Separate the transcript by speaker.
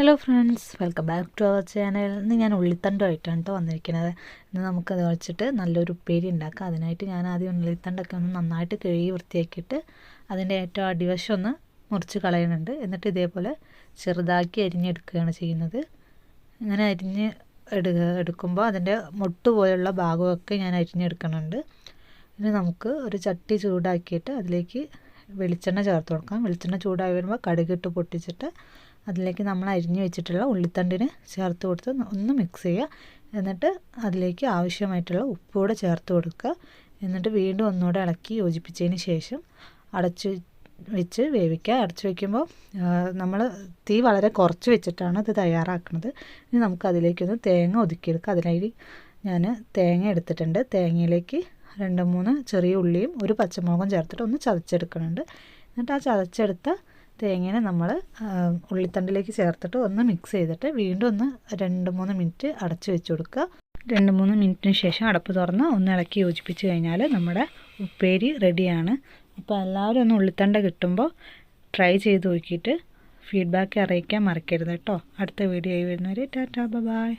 Speaker 1: Hello friends welcome back to our channel ഇന്ന് ഞാൻ ഉള്ളിത്തണ്ടുമായിട്ടാണ് കേട്ടോ വന്നിരിക്കുന്നത്. ഇന്ന് നമുക്കത് വെച്ചിട്ട് നല്ലൊരു ഉപ്പേരി ഉണ്ടാക്കാം. അതിനായിട്ട് ഞാൻ ആദ്യം ഉള്ളിത്തണ്ടൊക്കെ ഒന്ന് നന്നായിട്ട് കഴുകി വൃത്തിയാക്കിയിട്ട് അതിന്റെ ഏറ്റവും അടിവശം ഒന്ന് മുറിച്ച് കളയുന്നുണ്ട് എന്നിട്ട് ഇതേപോലെ ചെറുതാക്കി അരിഞ്ഞെടുക്കുകയാണ് ചെയ്യുന്നത്. ഇങ്ങനെ അരിഞ്ഞ് എടു എടുക്കുമ്പോൾ അതിന്റെ മുട്ട് പോലെയുള്ള ഭാഗമൊക്കെ ഞാൻ അരിഞ്ഞെടുക്കുന്നുണ്ട് ഇനി നമുക്ക് ഒരു ചട്ടി ചൂടാക്കിയിട്ട് അതിലേക്ക് വെളിച്ചെണ്ണ ചേർത്ത് കൊടുക്കാം. വെളിച്ചെണ്ണ ചൂടായി വരുമ്പോൾ കടുകിട്ട് പൊട്ടിച്ചിട്ട് അതിലേക്ക് നമ്മൾ അരിഞ്ഞു വെച്ചിട്ടുള്ള ഉള്ളിത്തണ്ടിന് ചേർത്ത് കൊടുത്ത് ഒന്ന് മിക്സ് ചെയ്യുക. എന്നിട്ട് അതിലേക്ക് ആവശ്യമായിട്ടുള്ള ഉപ്പ് കൂടെ ചേർത്ത് കൊടുക്കുക. എന്നിട്ട് വീണ്ടും ഒന്നുകൂടെ ഇളക്കി യോജിപ്പിച്ചതിന് ശേഷം അടച്ച് വെച്ച് വേവിക്കുക. അടച്ചു വയ്ക്കുമ്പോൾ നമ്മൾ തീ വളരെ കുറച്ച് വെച്ചിട്ടാണ് ഇത് തയ്യാറാക്കുന്നത്. ഇനി നമുക്ക് അതിലേക്കൊന്ന് തേങ്ങ ഒതുക്കിയെടുക്കുക അതിനായി ഞാൻ തേങ്ങ എടുത്തിട്ടുണ്ട്. തേങ്ങയിലേക്ക് രണ്ട് മൂന്ന് ചെറിയ ഉള്ളിയും ഒരു പച്ചമുളകും ചേർത്തിട്ട് ഒന്ന് ചതച്ചെടുക്കുന്നുണ്ട്. എന്നിട്ട് ആ ചതച്ചെടുത്ത തേങ്ങേനെ നമ്മൾ ഉള്ളിത്തണ്ടിലേക്ക് ചേർത്തിട്ട് ഒന്ന് മിക്സ് ചെയ്തിട്ട് വീണ്ടും ഒന്ന് രണ്ട് മൂന്ന് മിനിറ്റ് അടച്ച് വെച്ച് കൊടുക്കുക. രണ്ട് മൂന്ന് മിനിറ്റിന് ശേഷം അടപ്പ് തുറന്ന് ഒന്ന് ഇളക്കി യോജിപ്പിച്ച് കഴിഞ്ഞാൽ നമ്മുടെ ഉപ്പേരി റെഡിയാണ് അപ്പോൾ എല്ലാവരും ഒന്ന് ഉള്ളിത്തണ്ട കിട്ടുമ്പോൾ ട്രൈ ചെയ്ത് നോക്കിയിട്ട് ഫീഡ്ബാക്ക് അറിയിക്കാൻ മറക്കരുത് കേട്ടോ. അടുത്ത വീഡിയോ ആയി വരുന്നവരെ ടാറ്റാ ബൈ.